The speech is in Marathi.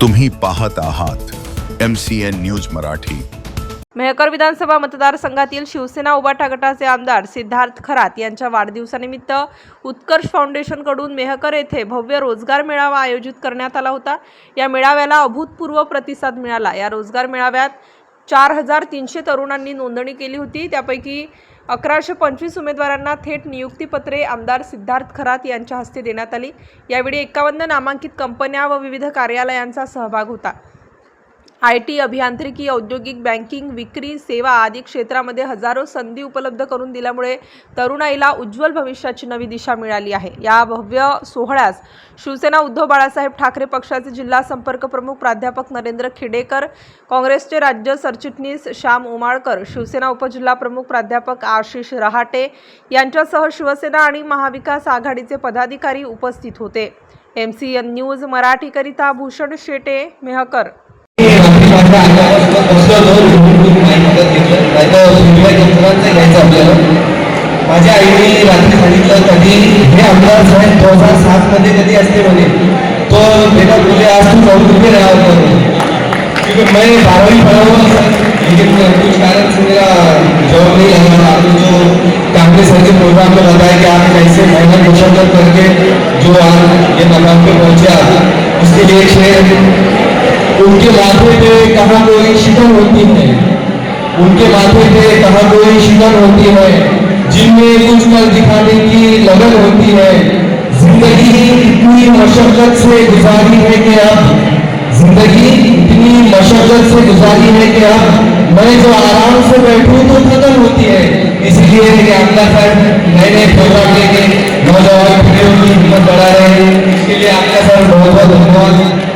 तुम्ही पाहत आहात M C N news Marathi. Mehkar विधानसभा मतदारसंघातील शिवसेना उभा गटाचे आमदार सिद्धार्थ खरात यांच्या वाढदिवसानिमित्त उत्कर्ष फाउंडेशनकडून मेहकर येथे भव्य रोजगार मेळावा आयोजित करण्यात आला होता. या मेळाव्याला अभूतपूर्व प्रतिसाद मिळाला. या रोजगार मेळाव्यात चार हजार तीनशे तरुणांनी नोंदणी केली होती. त्यापैकी अकराशे पंचवीस उमेदवारांना थेट नियुक्तीपत्रे आमदार सिद्धार्थ खरात यांच्या हस्ते देण्यात आली. यावेळी एकावन्न नामांकित कंपन्या व विविध कार्यालयांचा सहभाग होता. आय टी अभियांत्रिकी औद्योगिक बँकिंग विक्री सेवा आदी क्षेत्रामध्ये हजारो संधी उपलब्ध करून दिल्यामुळे तरुणाईला उज्ज्वल भविष्याची नवी दिशा मिळाली आहे. या भव्य सोहळ्यास शिवसेना उद्धव बाळासाहेब ठाकरे पक्षाचे जिल्हा संपर्क प्रमुख प्राध्यापक नरेंद्र खिडेकर काँग्रेसचे राज्य सरचिटणीस श्याम उमाळकर शिवसेना उपजिल्हा प्रमुख प्राध्यापक आशिष रहाटे यांच्यासह शिवसेना आणि महाविकास आघाडीचे पदाधिकारी उपस्थित होते. एम सी एन न्यूज मराठीकरिता भूषण शेटे मेहकर. रात्री आता अंगावर बसलो होतो नाही मदत घेतलं नाही तर सुविधा यंत्रांचं घ्यायचं आपल्याला माझ्या आईने रात्री सांगितलं कधी हे आमदार साहेब दोन हजार सात मध्ये कधी असते म्हणे? तो बेटा तुझे आज तू जाऊन पे राहत होता क्योंकि मैं बारहवीं पढ़ा हुआ था लेकिन कुछ कारण से मेरा जॉब नहीं लगा आपने जो कांग्रेस सर के प्रोग्राम में बताया कि आप कैसे मेहनत मुशक्कत करके जो आज ये मकाम पे पहुंचे आप उसके लिए शेर उनके माथे पे कहाँ कोई शिकन होती है? उनके माथे पे कहाँ कोई शिकन होती है? जिनमें कुछ कर दिखाने की लगन होती है। ज़िंदगी इतनी मशक्कत से गुजारी है कि अब, ज़िंदगी इतनी मशक्कत से गुजारी है कि अब मैं जो आराम से बैठूं तो थकन होती है। इसलिए मेरे आमला सर नए नए प्रोग्राम लेके नौजवान पीढ़ियों की हिम्मत बढ़ा रहे हैं। इसके लिए आपका सर बहुत बहुत धन्यवाद।